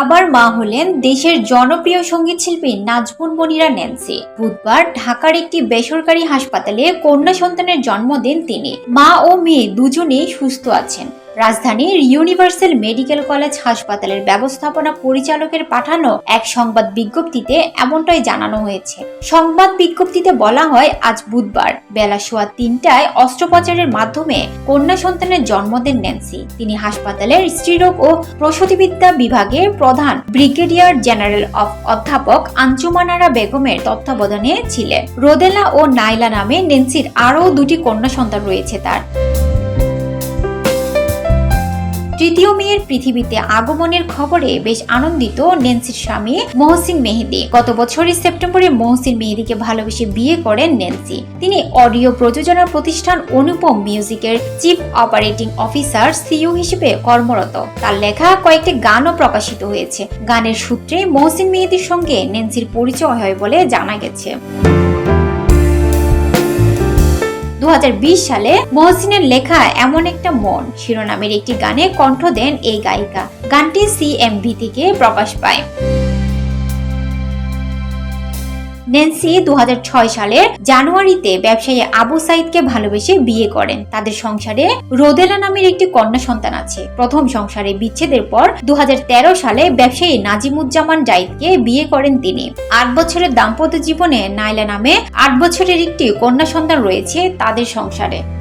আবার মা হলেন দেশের জনপ্রিয় সংগীত শিল্পী নাজমুন মনিরা ন্যান্সি। বুধবার ঢাকার একটি বেসরকারি হাসপাতালে কন্যা সন্তানের জন্ম দেন তিনি। মা ও মেয়ে দুজনেই সুস্থ আছেন। রাজধানীর ইউনিভার্সাল মেডিকেল কলেজ হাসপাতালের ব্যবস্থাপনা পরিচালকের পাঠানো এক সংবাদ বিজ্ঞপ্তিতে এমনটাই জানানো হয়েছে। সংবাদ বিজ্ঞপ্তিতে বলা হয়, আজ বুধবার বেলা সোয়া তিনটায় অস্ত্রোপচারের মাধ্যমে কন্যা সন্তানের জন্ম দেন ন্যান্সি। তিনি হাসপাতালের স্ত্রীরোগ ও প্রসূতিবিদ্যা বিভাগের প্রধান ব্রিগেডিয়ার জেনারেল অফ অধ্যাপক আঞ্জুমানারা বেগমের তত্ত্বাবধানে ছিলেন। রোদেলা ও নাইলা নামে নেন্সির আরও দুটি কন্যা সন্তান রয়েছে তার। তৃতীয় মেয়ের পৃথিবীতে আগমনের খবরে বেশ আনন্দিত নেন্সির স্বামী মহসিন মেহেদি। গত বছরের সেপ্টেম্বরে মহসিন মেহেদিকে ভালোবেসে বিয়ে করেন নেন্সি। তিনি অডিও প্রযোজনা প্রতিষ্ঠান অনুপম মিউজিকের চিফ অপারেটিং অফিসার সিইও হিসেবে কর্মরত। তার লেখা কয়েকটি গানও প্রকাশিত হয়েছে। গানের সূত্রে মহসিন মেহেদির সঙ্গে নেন্সির পরিচয় হয় বলে জানা গেছে। দু হাজার বিশ সালে মহসিনের লেখা এমন একটা মন, শিরোনামের একটি গানে কণ্ঠ দেন এই গায়িকা। গানটি সিএমভি থেকে প্রকাশ পায়। নেন্সি দু সালের জানুয়ারিতে ব্যবসায়ী আবু সাইদকে ভালোবেসে বিয়ে করেন। তাদের সংসারে রোদেলা নামের একটি কন্যা সন্তান আছে। প্রথম সংসারে বিচ্ছেদের পর দু হাজার তেরো সালে ব্যবসায়ী নাজিমুজ্জামান জাইদকে বিয়ে করেন তিনি। আট বছরের দাম্পত্য জীবনে নাইলা নামে আট বছরের একটি কন্যা সন্তান রয়েছে তাদের সংসারে।